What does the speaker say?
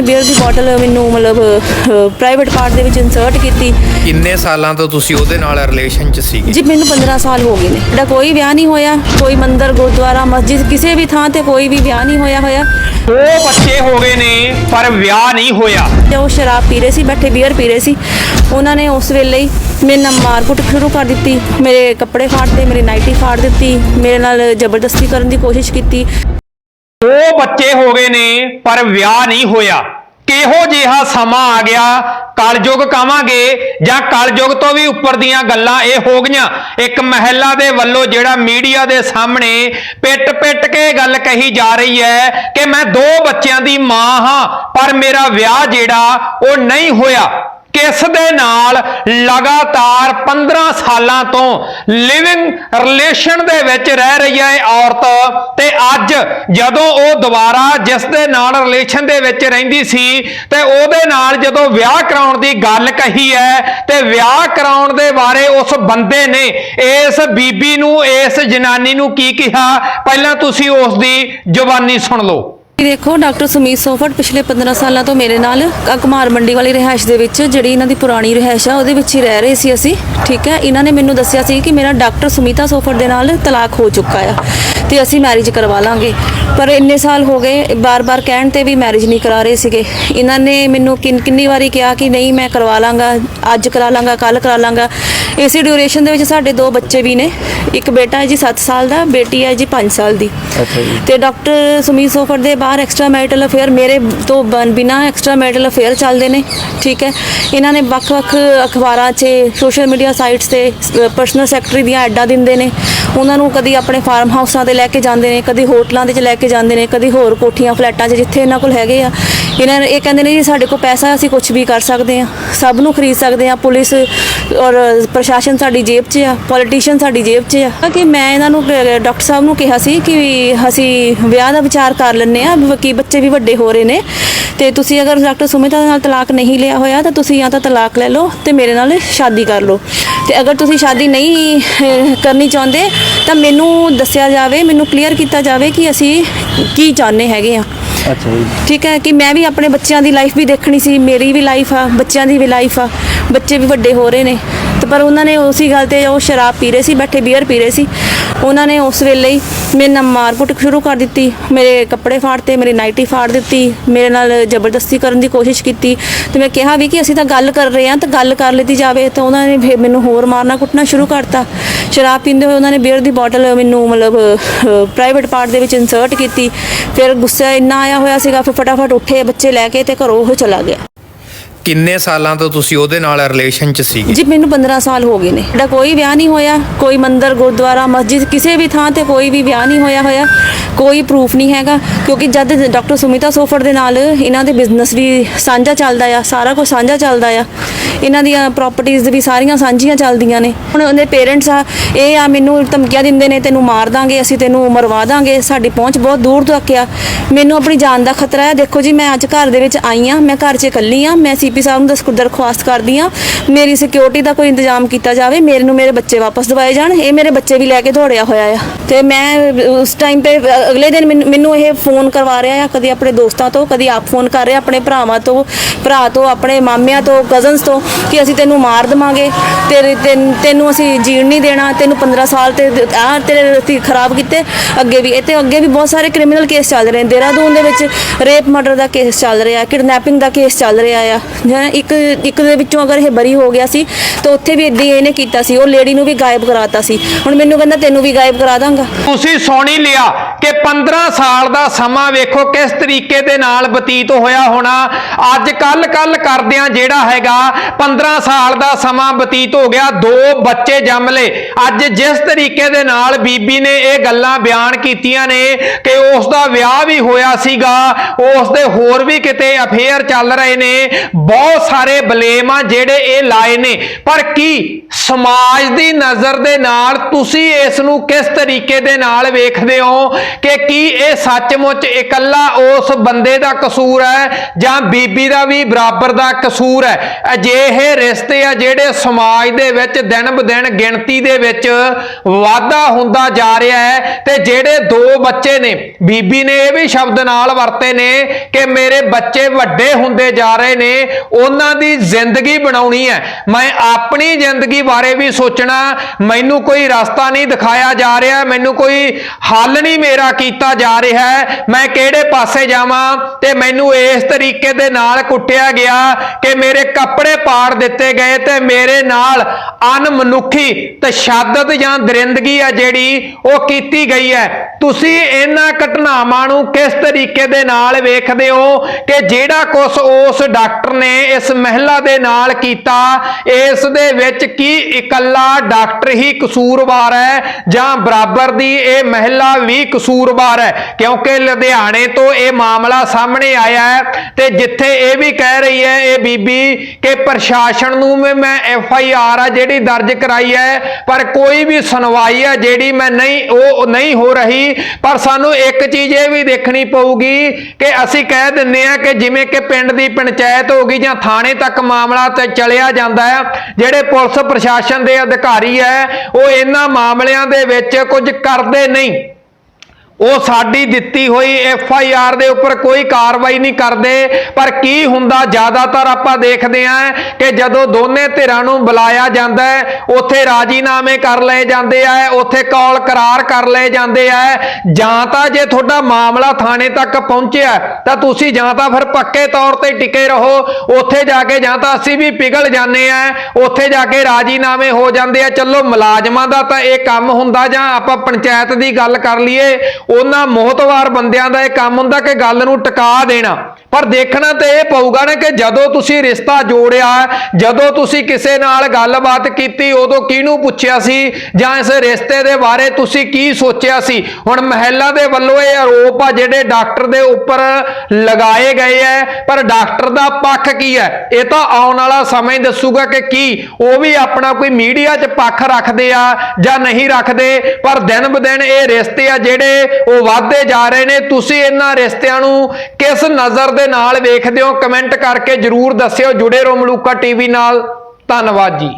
Beer ਦੀ bottle ਮੈਨੂੰ ਮਤਲਬ private part ਦੇ ਵਿੱਚ ਇਨਸਰਟ ਕੀਤੀ। ਕਿੰਨੇ ਸਾਲਾਂ ਤੋਂ ਤੁਸੀਂ ਉਹਦੇ ਨਾਲ ਰਿਲੇਸ਼ਨ 'ਚ ਸੀਗੇ? ਜੀ ਮੈਨੂੰ 15 ਸਾਲ ਹੋ ਗਏ ਨੇ। ਸਾਡਾ ਕੋਈ ਵਿਆਹ ਨਹੀਂ ਹੋਇਆ ਕੋਈ ਮੰਦਿਰ ਗੁਰਦੁਆਰਾ ਮਸਜਿਦ ਕਿਸੇ ਵੀ ਥਾਂ ਤੇ ਕੋਈ ਵੀ ਵਿਆਹ ਨਹੀਂ ਹੋਇਆ ਹੋਇਆ। ਦੋ ਬੱਚੇ ਹੋ ਗਏ ਨੇ ਪਰ ਵਿਆਹ ਨਹੀਂ ਹੋਇਆ। ਤੇ ਉਹ ਸ਼ਰਾਬ ਪੀ ਰਹੇ ਸੀ ਬੈਠੇ ਬੀਅਰ ਪੀ ਰਹੇ ਸੀ। ਉਹਨਾਂ ਨੇ ਉਸ ਵੇਲੇ ਹੀ ਮੇਰੇ ਨਾਲ ਮਾਰਕੁੱਟ ਸ਼ੁਰੂ ਕਰ ਦਿੱਤੀ। ਮੇਰੇ ਕੱਪੜੇ ਫਾੜਦੇ ਮੇਰੀ ਨਾਈਟੀ ਫਾੜ ਦਿੱਤੀ। ਮੇਰੇ ਨਾਲ ਜ਼ਬਰਦਸਤੀ ਕਰਨ ਦੀ ਕੋਸ਼ਿਸ਼ ਕੀਤੀ। ਉਹ ਬੱਚੇ ਹੋ ਗਏ ਨੇ, ਪਰ ਵਿਆਹ ਨਹੀਂ ਹੋਇਆ। ਕਿਹੋ ਜਿਹਾ ਸਮਾਂ ਆ ਗਿਆ? ਕਲਯੁਗ ਕਵਾਂਗੇ ਜਾਂ ਕਲਯੁਗ ਤੋਂ ਵੀ ਉੱਪਰ ਦੀਆਂ ਗੱਲਾਂ ਇਹ ਹੋ ਗਈਆਂ? ਇੱਕ ਮਹਿਲਾ ਦੇ ਵੱਲੋਂ ਜਿਹੜਾ ਮੀਡੀਆ ਦੇ ਸਾਹਮਣੇ ਪਿੱਟ-ਪਿੱਟ ਕੇ ਗੱਲ ਕਹੀ ਜਾ ਰਹੀ ਹੈ ਕਿ ਮੈਂ ਦੋ ਬੱਚਿਆਂ ਦੀ ਮਾਂ ਹਾਂ, ਪਰ ਮੇਰਾ ਵਿਆਹ ਜਿਹੜਾ ਉਹ ਨਹੀਂ ਹੋਇਆ। ਕਿਸ ਦੇ ਨਾਲ ਲਗਾਤਾਰ 15 ਸਾਲਾਂ ਤੋਂ ਲਿਵਿੰਗ ਰਿਲੇਸ਼ਨ ਦੇ ਵਿੱਚ ਰਹਿ ਰਹੀ ਹੈ ਔਰਤ? ਤੇ ਅੱਜ ਜਦੋਂ ਉਹ ਦੁਬਾਰਾ ਜਿਸ ਦੇ ਨਾਲ ਰਿਲੇਸ਼ਨ ਦੇ ਵਿੱਚ ਰਹਿੰਦੀ ਸੀ, ਤੇ ਉਹਦੇ ਨਾਲ ਜਦੋਂ ਵਿਆਹ ਕਰਾਉਣ ਦੀ ਗੱਲ ਕਹੀ ਹੈ, ਤੇ ਵਿਆਹ ਕਰਾਉਣ ਦੇ ਬਾਰੇ ਉਸ ਬੰਦੇ ਨੇ ਇਸ ਬੀਬੀ ਨੂੰ, ਇਸ ਜਨਾਨੀ ਨੂੰ ਕੀ ਕਿਹਾ? ਪਹਿਲਾਂ ਤੁਸੀਂ ਉਸ ਦੀ ਜ਼ੁਬਾਨੀ ਸੁਣ ਲਓ। ਦੇਖੋ, ਡਾਕਟਰ ਸੁਮੀਤ ਸੋਫਟ ਪਿਛਲੇ 15 ਸਾਲਾਂ ਤੋਂ ਮੇਰੇ ਨਾਲ ਕੁਮਾਰ ਮੰਡੀ ਵਾਲੀ ਰਿਹਾਇਸ਼ ਦੇ ਵਿੱਚ, ਜਿਹੜੀ ਇਹਨਾਂ ਦੀ ਪੁਰਾਣੀ ਰਿਹਾਇਸ਼ ਆ, ਉਹਦੇ ਵਿੱਚ ਹੀ ਰਹਿ ਰਹੇ ਸੀ ਅਸੀਂ, ਠੀਕ ਹੈ? ਇਹਨਾਂ ਨੇ ਮੈਨੂੰ ਦੱਸਿਆ ਸੀ ਕਿ ਮੇਰਾ ਡਾਕਟਰ ਸੁਮੀਤਾ ਸੋਫਟ ਦੇ ਨਾਲ ਤਲਾਕ ਹੋ ਚੁੱਕਾ ਆ। ਤੇ ਅਸੀਂ ਮੈਰਿਜ ਕਰਵਾ ਲਾਂਗੇ। ਪਰ ਇੰਨੇ ਸਾਲ ਹੋ ਗਏ ਬਾਰ-ਬਾਰ ਕਹਿਣ ਤੇ ਵੀ ਮੈਰਿਜ ਨਹੀਂ ਕਰਾ ਰਹੇ ਸੀਗੇ। ਇਹਨਾਂ ਨੇ ਮੈਨੂੰ ਕਿੰਨ ਕਿੰਨੀ ਵਾਰੀ ਕਿਹਾ ਕਿ ਨਹੀਂ ਮੈਂ ਕਰਵਾ ਲਾਂਗਾ ਅੱਜ ਕਰਾ ਲਾਂਗਾ ਕੱਲ ਕਰਾ ਲਾਂਗਾ। ਇਸੇ ਡਿਊਰੇਸ਼ਨ ਦੇ ਵਿੱਚ ਸਾਡੇ ਦੋ ਬੱਚੇ ਵੀ ਨੇ। ਇੱਕ ਬੇਟਾ ਹੈ ਜੀ 7 ਸਾਲ ਦਾ ਬੇਟੀ ਹੈ ਜੀ 5 ਸਾਲ ਦੀ। ਤੇ ਡਾਕਟਰ ਸੁਮੀਤ ਸੋਫਰ ਦੇ ਬਾਹਰ ਐਕਸਟਰਾ ਮੈਰਿਟਲ ਅਫੇਅਰ ਮੇਰੇ ਤੋਂ ਬਨ- ਐਕਸਟਰਾ ਮੈਰਿਟਲ ਅਫੇਅਰ ਚੱਲਦੇ ਨੇ ਠੀਕ ਹੈ। ਇਹਨਾਂ ਨੇ ਵੱਖ-ਵੱਖ ਅਖਬਾਰਾਂ 'ਚ ਸੋਸ਼ਲ ਮੀਡੀਆ ਸਾਈਟਸ ਤੇ ਪਰਸਨਲ ਸੈਕਟਰੀ ਦੀਆਂ ਐਡਾਂ ਦਿੰਦੇ ਨੇ। ਉਹਨਾਂ ਨੂੰ ਕਦੀ ਆਪਣੇ ਫਾਰਮ ਹਾਊਸਾਂ ਤੇ ਲੈ ਕੇ ਜਾਂਦੇ ਨੇ, ਕਦੀ ਹੋਟਲਾਂ ਦੇ 'ਚ ਲੈ ਕੇ ਜਾਂਦੇ ਨੇ, ਕਦੀ ਹੋਰ ਕੋਠੀਆਂ, ਫਲੈਟਾਂ 'ਚ ਜਿੱਥੇ ਇਹਨਾਂ ਕੋਲ ਹੈਗੇ ਆ। ਇਹਨਾਂ ਨੇ ਇਹ ਕਹਿੰਦੇ ਨੇ ਜੀ, ਸਾਡੇ ਕੋਲ ਪੈਸਾ ਅਸੀਂ ਕੁਝ ਵੀ ਕਰ ਸਕਦੇ ਆ ਸਭ ਨੂੰ ਖਰੀਦ ਸਕਦੇ ਆ ਪੁਲਿਸ ਔਰ ਪ੍ਰਸ਼ਾਸਨ ਸਾਡੀ ਜੇਬ 'ਚ ਆ, ਪੋਲੀਟੀਸ਼ੀਅਨ ਸਾਡੀ ਜੇਬ 'ਚ ਆ। ਕਿ ਮੈਂ ਇਹਨਾਂ ਨੂੰ ਡਾਕਟਰ ਸਾਹਿਬ ਨੂੰ ਕਿਹਾ ਸੀ ਕਿ ਵੀ ਅਸੀਂ ਵਿਆਹ ਦਾ ਵਿਚਾਰ ਕਰ ਲੈਂਦੇ ਆ ਕਿ ਬੱਚੇ ਵੀ ਵੱਡੇ ਹੋ ਰਹੇ ਨੇ। ਤੇ ਤੁਸੀਂ ਅਗਰ ਡਾਕਟਰ ਸੁਮਿਤਾ ਨਾਲ ਤਲਾਕ ਨਹੀਂ ਲਿਆ ਹੋਇਆ, ਤਾਂ ਤੁਸੀਂ ਜਾਂ ਤਾਂ ਤਲਾਕ ਲੈ ਲਓ ਤੇ ਮੇਰੇ ਨਾਲ ਸ਼ਾਦੀ ਕਰ ਲਓ। ਤੇ ਅਗਰ ਤੁਸੀਂ ਸ਼ਾਦੀ ਨਹੀਂ ਕਰਨੀ ਚਾਹੁੰਦੇ, ਤਾਂ ਮੈਨੂੰ ਦੱਸਿਆ ਜਾਵੇ ਮੈਨੂੰ ਕਲੀਅਰ ਕੀਤਾ ਜਾਵੇ ਕਿ ਅਸੀਂ ਕੀ ਚਾਹੁੰਦੇ ਹੈਗੇ ਆ। ਅੱਛਾ ਜੀ। ਠੀਕ ਹੈ ਕਿ ਮੈਂ ਵੀ ਆਪਣੇ ਬੱਚਿਆਂ ਦੀ ਲਾਈਫ ਵੀ ਦੇਖਣੀ ਸੀ ਮੇਰੀ ਵੀ ਲਾਈਫ ਆ ਬੱਚਿਆਂ ਦੀ ਵੀ ਲਾਈਫ ਆ ਬੱਚੇ ਵੀ ਵੱਡੇ ਹੋ ਰਹੇ ਨੇ। ਪਰ ਉਹਨਾਂ ਨੇ ਉਸੇ ਗੱਲ ਤੇ ਉਹ ਸ਼ਰਾਬ ਪੀ ਰਹੇ ਸੀ, ਬੈਠੇ ਬੀਅਰ ਪੀ ਰਹੇ ਸੀ। ਉਹਨਾਂ ਨੇ ਉਸ ਵੇਲੇ ਹੀ ਮੇਰੇ ਨਾਲ ਮਾਰਕੁੱਟ ਸ਼ੁਰੂ ਕਰ ਦਿੱਤੀ, ਮੇਰੇ ਕੱਪੜੇ ਫਾੜਤੇ ਮੇਰੀ ਨਾਈਟੀ ਫਾੜ ਦਿੱਤੀ, ਮੇਰੇ ਨਾਲ ਜ਼ਬਰਦਸਤੀ ਕਰਨ ਦੀ ਕੋਸ਼ਿਸ਼ ਕੀਤੀ। ਤੇ ਮੈਂ ਕਿਹਾ ਵੀ ਕਿ ਅਸੀਂ ਤਾਂ ਗੱਲ ਕਰ ਰਹੇ ਹਾਂ, ਤਾਂ ਗੱਲ ਕਰ ਲਈ ਜਾਵੇ। ਤਾਂ ਉਹਨਾਂ ਨੇ ਫਿਰ ਮੈਨੂੰ ਹੋਰ ਮਾਰਨਾ ਕੁੱਟਣਾ ਸ਼ੁਰੂ ਕਰਤਾ। ਸ਼ਰਾਬ ਪੀਂਦੇ ਹੋਏ ਉਹਨਾਂ ਨੇ ਬੀਅਰ ਦੀ ਬੋਟਲ ਮੈਨੂੰ ਮਤਲਬ ਪ੍ਰਾਈਵੇਟ ਪਾਰਟ ਦੇ ਵਿੱਚ ਇਨਸਰਟ ਕੀਤੀ। ਫਿਰ ਗੁੱਸਾ ਇੰਨਾ ਆਇਆ ਹੋਇਆ ਸੀਗਾ, ਫਿਰ ਫਟਾਫਟ ਉੱਠੇ, ਬੱਚੇ ਲੈ ਕੇ ਤੇ ਘਰੋਂ ਉਹ ਚਲਾ ਗਿਆ। ਕਿੰਨੇ ਸਾਲਾਂ ਤੋਂ ਤੁਸੀਂ ਉਹਦੇ ਨਾਲ ਰਿਲੇਸ਼ਨ 'ਚ ਸੀਗੇ? ਜੀ, ਮੈਨੂੰ 15 ਸਾਲ ਹੋ ਗਏ ਨੇ। ਸਾਡਾ ਕੋਈ ਵਿਆਹ ਨਹੀਂ ਹੋਇਆ, ਕੋਈ ਮੰਦਰ, ਗੁਰਦੁਆਰਾ, ਮਸਜਿਦ, ਕਿਸੇ ਵੀ ਥਾਂ ਤੇ ਕੋਈ ਵੀ ਵਿਆਹ ਨਹੀਂ ਹੋਇਆ ਹੋਇਆ, ਕੋਈ ਪ੍ਰੂਫ ਨਹੀਂ ਹੈਗਾ, ਕਿਉਂਕਿ ਜਦ ਡਾਕਟਰ ਸੁਮਿਤਾ ਸੋਫਰ ਦੇ ਨਾਲ ਇਹਨਾਂ ਦੇ ਬਿਜ਼ਨਸ ਵੀ ਸਾਂਝਾ ਚੱਲਦਾ ਆ, ਸਾਰਾ ਕੁਝ ਸਾਂਝਾ ਚੱਲਦਾ ਆ, ਇਹਨਾਂ ਦੀਆਂ ਪ੍ਰਾਪਰਟੀਆਂ ਵੀ ਸਾਰੀਆਂ ਸਾਂਝੀਆਂ ਚੱਲਦੀਆਂ ਨੇ। ਹੁਣ ਉਹਦੇ ਪੇਰੈਂਟਸ ਆ, ਇਹ ਆ, ਮੈਨੂੰ ਧਮਕੀਆਂ ਦਿੰਦੇ ਨੇ, ਤੈਨੂੰ ਮਾਰ ਦਾਂਗੇ, ਅਸੀਂ ਤੈਨੂੰ ਮਰਵਾ ਦਾਂਗੇ, ਸਾਡੀ ਪਹੁੰਚ ਬਹੁਤ ਦੂਰ ਤੱਕ ਆ। ਮੈਨੂੰ ਆਪਣੀ ਜਾਨ ਦਾ ਖਤਰਾ ਹੈ ਦੇਖੋ ਜੀ, ਮੈਂ ਅੱਜ ਘਰ ਦੇ ਵਿੱਚ ਆਈ ਆ, ਮੈਂ ਘਰ 'ਚ ਇਕੱਲੀ ਆ, ਮੈਂ ਸੀਪੀ ਸਾਹਿਬ ਨੂੰ ਦਸ ਦਰਖਾਸਤ ਕਰਦੀ ਆ ਮੇਰੀ ਸਿਕਿਉਰਿਟੀ ਦਾ ਕੋਈ ਇੰਤਜ਼ਾਮ ਕੀਤਾ ਜਾਵੇ, ਮੇਰੇ ਨੂੰ ਮੇਰੇ ਬੱਚੇ ਵਾਪਸ ਦਿਵਾਏ ਜਾਣ। ਇਹ ਮੇਰੇ ਬੱਚੇ ਵੀ ਲੈ ਕੇ ਦੌੜਿਆ ਹੋਇਆ ਆ। ਤੇ ਮੈਂ ਉਸ ਟਾਈਮ ਤੇ, ਅਗਲੇ ਦਿਨ ਮੈਨੂੰ- ਮੈਨੂੰ ਇਹ ਫੋਨ ਕਰਵਾ ਰਿਹਾ ਆ, ਕਦੀ ਆਪਣੇ ਦੋਸਤਾਂ ਤੋਂ, ਕਦੀ ਆਪ ਫੋਨ ਕਰ ਰਿਹਾ ਆਪਣੇ ਭਰਾਵਾਂ ਤੋਂ, ਭਰਾ ਤੋਂ, ਆਪਣੇ ਮਾਮਿਆਂ ਤੋਂ ਕਜ਼ਨਸ ਤੋਂ ਕਿ ਅਸੀਂ ਤੈਨੂੰ ਮਾਰ ਦਵਾਂਗੇ। ਤੇਰੇ, ਤੈਨੂੰ ਅਸੀਂ ਜੀਣ ਨਹੀਂ ਦੇਣਾ, ਤੈਨੂੰ 15 ਸਾਲ ਤੇ ਆ ਤੇਰੇ ਅਸੀਂ ਖਰਾਬ ਕੀਤੇ। ਅੱਗੇ ਵੀ ਇਹ ਤੇ ਅੱਗੇ ਵੀ ਬਹੁਤ ਸਾਰੇ ਕ੍ਰਿਮੀਨਲ ਕੇਸ ਚੱਲ ਰਹੇ ਨੇ। ਦੇਹਰਾਦੂਨ ਦੇ ਵਿੱਚ ਰੇਪ ਮਰਡਰ ਦਾ ਕੇਸ ਚੱਲ ਰਿਹਾ ਕਿਡਨੈਪਿੰਗ ਦਾ ਕੇਸ ਚੱਲ ਰਿਹਾ ਆ। ਜਾਂ ਇੱਕ ਇੱਕ ਦੇ ਵਿੱਚੋਂ ਅਗਰ ਇਹ ਬਰੀ ਹੋ ਗਿਆ ਸੀ, ਤਾਂ ਉੱਥੇ ਵੀ ਇਦਾਂ ਇਹਨੇ ਕੀਤਾ ਸੀ, ਉਹ ਲੇਡੀ ਨੂੰ ਵੀ ਗਾਇਬ ਕਰਾਤਾ ਸੀ। ਹੁਣ ਮੈਨੂੰ ਕਹਿੰਦਾ, ਤੈਨੂੰ ਵੀ ਗਾਇਬ ਕਰਾ ਦਾਂਗਾ। ਤੁਸੀਂ ਸੁਣ ਲਿਆ ਕਿ 15 ਸਾਲ ਦਾ ਸਮਾਂ ਵੇਖੋ ਕਿਸ ਤਰੀਕੇ ਦੇ ਨਾਲ ਬਤੀਤ ਹੋਇਆ ਹੋਣਾ। ਅੱਜ ਕੱਲ ਕੱਲ ਕਰਦਿਆਂ ਜਿਹੜਾ ਹੈਗਾ 15 ਸਾਲ ਦਾ ਸਮਾਂ ਬਤੀਤ ਹੋ ਗਿਆ, ਦੋ ਬੱਚੇ ਜੰਮ ਲਏ। ਅੱਜ ਜਿਸ ਤਰੀਕੇ ਦੇ ਨਾਲ ਬੀਬੀ ਨੇ ਇਹ ਗੱਲਾਂ ਬਿਆਨ ਕੀਤੀਆਂ ਨੇ ਕਿ ਉਸ ਦਾ ਵਿਆਹ ਵੀ ਹੋਇਆ ਸੀਗਾ ਉਸ ਦੇ ਹੋਰ ਵੀ ਕਿਤੇ ਅਫੇਅਰ ਚੱਲ ਰਹੇ ਨੇ। ਬਹੁਤ ਸਾਰੇ ਬਲੇਮ ਆ ਜਿਹੜੇ ਇਹ ਲਾਏ ਨੇ। ਪਰ ਕੀ ਸਮਾਜ ਦੀ ਨਜ਼ਰ ਦੇ ਨਾਲ ਤੁਸੀਂ ਇਸ ਨੂੰ ਕਿਸ ਤਰੀਕੇ ਦੇ ਨਾਲ ਵੇਖਦੇ ਹੋ? ਕਿ ਕੀ ਇਹ ਸੱਚਮੁੱਚ ਇਕੱਲਾ ਉਸ ਬੰਦੇ ਦਾ ਕਸੂਰ ਹੈ ਜਾਂ ਬੀਬੀ ਦਾ ਵੀ ਬਰਾਬਰ ਦਾ ਕਸੂਰ ਹੈ? ਅਜਿਹੇ ਰਿਸ਼ਤੇ ਆ ਜਿਹੜੇ ਸਮਾਜ ਦੇ ਵਿੱਚ ਦਿਨ ਬ ਦਿਨ ਗਿਣਤੀ ਦੇ ਵਿੱਚ ਵਾਧਾ ਹੁੰਦਾ ਜਾ ਰਿਹਾ ਹੈ ਤੇ ਜਿਹੜੇ ਦੋ ਬੱਚੇ ਨੇ, ਬੀਬੀ ਨੇ ਇਹ ਵੀ ਸ਼ਬਦ ਨਾਲ ਵਰਤੇ ਨੇ ਕਿ ਮੇਰੇ ਬੱਚੇ ਵੱਡੇ ਹੁੰਦੇ ਜਾ ਰਹੇ ਨੇ, ਉਹਨਾਂ ਦੀ ਜ਼ਿੰਦਗੀ ਬਣਾਉਣੀ ਹੈ। ਮੈਂ ਆਪਣੀ ਜ਼ਿੰਦਗੀ ਬਾਰੇ ਵੀ ਸੋਚਣਾ, ਮੈਨੂੰ ਕੋਈ ਰਸਤਾ ਨਹੀਂ ਦਿਖਾਇਆ ਜਾ ਰਿਹਾ, ਮੈਨੂੰ ਕੋਈ ਹੱਲ ਨਹੀਂ ਮੇਰਾ ਕੀਤਾ ਜਾ ਰਿਹਾ ਹੈ। ਮੈਂ ਕਿਹੜੇ ਪਾਸੇ ਜਾਵਾਂ? ਤੇ ਮੈਨੂੰ ਇਸ ਤਰੀਕੇ ਦੇ ਨਾਲ ਕੁੱਟਿਆ ਗਿਆ ਕਿ ਮੇਰੇ ਕੱਪੜੇ ਪਾੜ ਦਿੱਤੇ ਗਏ ਤੇ ਮੇਰੇ ਨਾਲ ਅਨਮਨੁੱਖੀ ਤਸ਼ੱਦਦ ਜਾਂ ਦਰਿੰਦਗੀ ਆ ਜਿਹੜੀ ਉਹ ਕੀਤੀ ਗਈ ਹੈ। ਤੁਸੀਂ ਇਹਨਾਂ ਘਟਨਾਵਾਂ ਨੂੰ ਕਿਸ ਤਰੀਕੇ ਦੇ ਨਾਲ ਵੇਖਦੇ ਹੋ ਕਿ ਜਿਹੜਾ ਕੁਛ ਉਸ ਡਾਕਟਰ ਨੇ ਇਸ ਮਹਿਲਾ ਦੇ ਨਾਲ ਕੀਤਾ, ਇਸ ਦੇ ਵਿੱਚ ਕੀ ਇਕੱਲਾ ਡਾਕਟਰ ਹੀ ਕਸੂਰਵਾਰ ਹੈ ਜਾਂ ਬਰਾਬਰ ਦੀ ਇਹ ਮਹਿਲਾ ਵੀ ਕਸੂਰਵਾਰ ਹੈ? ਕਿਉਂਕਿ ਲੁਧਿਆਣੇ ਤੋਂ ਇਹ ਮਾਮਲਾ ਸਾਹਮਣੇ ਆਇਆ ਹੈ ਤੇ ਜਿੱਥੇ ਇਹ ਵੀ ਕਹਿ ਰਹੀ ਹੈ, ਇਹ ਬੀਬੀ ਕਿ ਪ੍ਰਸ਼ਾਸਨ ਨੂੰ ਵੀ ਮੈਂ ਐਫ ਆਈ ਆਰ ਆ ਜਿਹੜੀ ਦਰਜ ਕਰਾਈ ਹੈ, ਪਰ ਕੋਈ ਵੀ ਸੁਣਵਾਈ ਹੈ ਜਿਹੜੀ ਮੈਂ ਨਹੀਂ, ਉਹ ਨਹੀਂ ਹੋ ਰਹੀ। ਪਰ ਸਾਨੂੰ ਇੱਕ ਚੀਜ਼ ਇਹ ਵੀ ਦੇਖਣੀ ਪਊਗੀ ਕਿ ਅਸੀਂ ਕਹਿ ਦਿੰਨੇ ਆ ਕਿ ਜਿਵੇਂ ਕਿ ਪਿੰਡ ਦੀ ਪੰਚਾਇਤ ਹੋ ਗਈ ਜਾਂ ਥਾਣੇ ਤੱਕ ਮਾਮਲਾ ਤੇ ਚਲਿਆ ਜਾਂਦਾ ਹੈ ਜਿਹੜੇ ਪੁਲਿਸ ਪ੍ਰਸ਼ਾਸਨ ਦੇ ਅਧਿਕਾਰੀ ਹੈ, ਉਹ ਇਹਨਾਂ ਮਾਮਲਿਆਂ ਦੇ ਵਿੱਚ ਕੁਝ ਕਰਦੇ ਨਹੀਂ। ਉਹ ਸਾਡੀ ਦਿੱਤੀ ਹੋਈ ਐਫ ਆਈ ਆਰ ਦੇ ਉੱਪਰ ਕੋਈ ਕਾਰਵਾਈ ਨਹੀਂ ਕਰਦੇ। ਪਰ ਕੀ ਹੁੰਦਾ? ਜ਼ਿਆਦਾਤਰ ਆਪਾਂ ਦੇਖਦੇ ਆਂ ਕਿ ਜਦੋਂ ਦੋਨੇ ਧਿਰਾਂ ਨੂੰ ਬੁਲਾਇਆ ਜਾਂਦਾ ਹੈ, ਉੱਥੇ ਰਾਜੀਨਾਮੇ ਕਰ ਲਏ ਜਾਂਦੇ ਆ, ਉੱਥੇ ਕੌਲ ਕਰਾਰ ਕਰ ਲਏ ਜਾਂਦੇ ਆ। ਜਾਂ ਤਾਂ ਜੇ ਤੁਹਾਡਾ ਮਾਮਲਾ ਥਾਣੇ ਤੱਕ ਪਹੁੰਚਿਆ, ਤਾਂ ਤੁਸੀਂ ਜਾਂ ਤਾਂ ਫਿਰ ਪੱਕੇ ਤੌਰ ਤੇ ਟਿਕੇ ਰਹੋ। ਉੱਥੇ ਜਾ ਕੇ ਜਾਂ ਤਾਂ ਅਸੀਂ ਵੀ ਪਿਘਲ ਜਾਂਦੇ ਆ, ਉੱਥੇ ਜਾ ਕੇ ਰਾਜੀਨਾਮੇ ਹੋ ਜਾਂਦੇ ਆ। ਚਲੋ, ਮੁਲਾਜ਼ਮਾਂ ਦਾ ਤਾਂ ਇਹ ਕੰਮ ਹੁੰਦਾ ਜਾਂ ਆਪਾਂ ਪੰਚਾਇਤ ਦੀ ਗੱਲ ਕਰ ਲਈਏ ਉਹਨਾਂ ਮੋਹਤਵਾਰ ਬੰਦਿਆਂ ਦਾ ਇਹ ਕੰਮ ਹੁੰਦਾ ਕਿ ਗੱਲ ਨੂੰ ਟਿਕਾ ਦੇਣਾ। ਪਰ ਦੇਖਣਾ ਤੇ ਇਹ ਪਊਗਾ ਨਾ ਕਿ ਜਦੋਂ ਤੁਸੀਂ ਰਿਸ਼ਤਾ ਜੋੜਿਆ, ਜਦੋਂ ਤੁਸੀਂ ਕਿਸੇ ਨਾਲ ਗੱਲਬਾਤ ਕੀਤੀ, ਉਦੋਂ ਕਿਹਨੂੰ ਪੁੱਛਿਆ ਸੀ? ਜਾਂ ਇਸ ਰਿਸ਼ਤੇ ਦੇ ਬਾਰੇ ਤੁਸੀਂ ਕੀ ਸੋਚਿਆ ਸੀ? ਹੁਣ ਮਹਿਲਾ ਦੇ ਵੱਲੋਂ ਇਹ ਆਰੋਪ ਆ ਜਿਹੜੇ ਡਾਕਟਰ ਦੇ ਉੱਪਰ ਲਗਾਏ ਗਏ ਐ, ਪਰ ਡਾਕਟਰ ਦਾ ਪੱਖ ਕੀ ਹੈ ਇਹ ਤਾਂ ਆਉਣ ਵਾਲਾ ਸਮਾਂ ਹੀ ਦੱਸੂਗਾ ਕਿ ਕੀ। ਉਹ ਵੀ ਆਪਣਾ ਕੋਈ ਮੀਡੀਆ 'ਚ ਪੱਖ ਰੱਖਦੇ ਆ ਜਾਂ ਨਹੀਂ ਰੱਖਦੇ, ਪਰ ਦਿਨ ਬ ਦਿਨ ਇਹ ਰਿਸ਼ਤੇ ਆ ਜਿਹੜੇ ਉਹ ਵਧਦੇ ਜਾ ਰਹੇ ਨੇ। ਤੁਸੀਂ ਇਹਨਾਂ ਰਿਸ਼ਤਿਆਂ ਨੂੰ ਕਿਸ ਨਜ਼ਰ ਦੇ ਨਾਲ ਵੇਖਦੇ ਹੋ? ਕਮੈਂਟ ਕਰਕੇ ਜਰੂਰ ਦੱਸਿਓ। ਜੁੜੇ ਰਹੋ ਮਲੂਕਾ ਟੀਵੀ ਨਾਲ। ਧੰਨਵਾਦ ਜੀ।